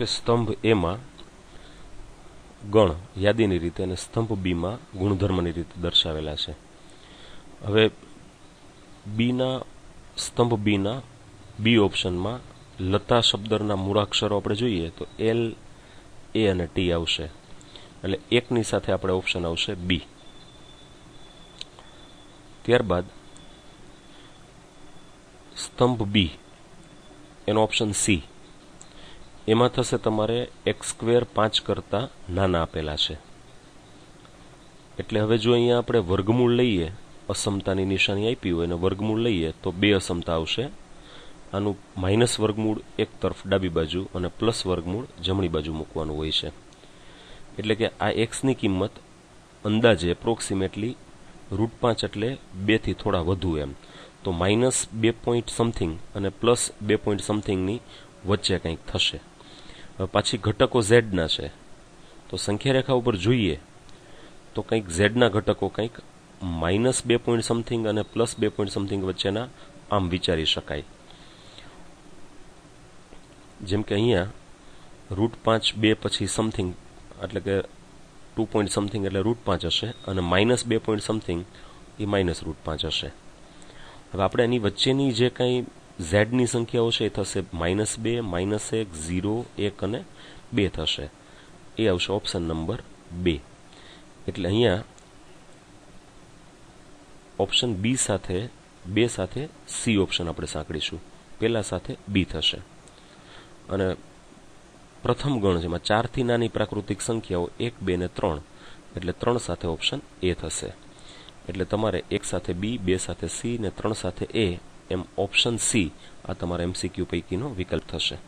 કે સ્તંભ એમાં ગણ યાદીની રીતે અને સ્તંભ બીમાં ગુણધર્મની રીતે દર્શાવેલા છે. હવે બીના, સ્તંભ બીના, બી ઓપ્શનમાં લતા શબ્દના મૂળાક્ષરો આપણે જોઈએ તો એલ, એ અને ટી આવશે. એટલે એકની સાથે આપણે ઓપ્શન આવશે બી. ત્યારબાદ સ્તંભ બી, એનો ઓપ્શન સી. એમાં થશે તમારે એક્સ સ્ક્વેર પાંચ કરતાં નાના આપેલા છે. એટલે હવે જો અહીંયા આપણે વર્ગમૂળ લઈએ, અસમતાની નિશાની આપી હોય અને વર્ગમૂળ લઈએ, તો બે અસમતા આવશે. આનું માઇનસ વર્ગમૂળ એક તરફ ડાબી બાજુ અને પ્લસ વર્ગમૂળ જમણી બાજુ મૂકવાનું હોય છે. એટલે કે આ એક્સની કિંમત અંદાજે એપ્રોક્સિમેટલી રૂટ પાંચ એટલે બેથી થોડા વધુ એમ. તો માઇનસ બે પોઈન્ટ સમથિંગ અને પ્લસ બે પોઈન્ટ સમથિંગની વચ્ચે કંઈક થશે. પાછી ઘટકો ઝેડના છે. તો સંખ્યા રેખા ઉપર જોઈએ તો કંઈક ઝેડના ઘટકો કંઈક માઇનસ બે પોઈન્ટ સમથિંગ અને પ્લસ બે પોઈન્ટ સમથિંગ વચ્ચેના આમ વિચારી શકાય. જેમ કે અહીંયા રૂટ પાંચ બે પછી સમથિંગ, એટલે કે ટુ પોઈન્ટ સમથિંગ એટલે રૂટ પાંચ હશે અને માઇનસ બે પોઈન્ટ સમથિંગ એ માઇનસ રૂટ પાંચ હશે. હવે આપણે એની વચ્ચેની જે કંઈ ઝેડની સંખ્યાઓ છે એ થશે માઇનસ બે, માઇનસ એક, ઝીરો, એક અને બે થશે. એ આવશે ઓપ્શન નંબર બે. એટલે અહીંયા ઓપ્શન બી સાથે, બે સાથે સી ઓપ્શન આપણે સાંકળીશું. પહેલા સાથે બી થશે. અને પ્રથમ ગણ જેમાં ચારથી નાની પ્રાકૃતિક સંખ્યાઓ એક, બે ને ત્રણ. એટલે ત્રણ સાથે ઓપ્શન એ થશે. એટલે તમારે એક સાથે બી, બે સાથે સી ને ત્રણ સાથે એ એમ ઓપ્શન સી આ તમારા એમસીક્યુ પૈકીનો વિકલ્પ થશે.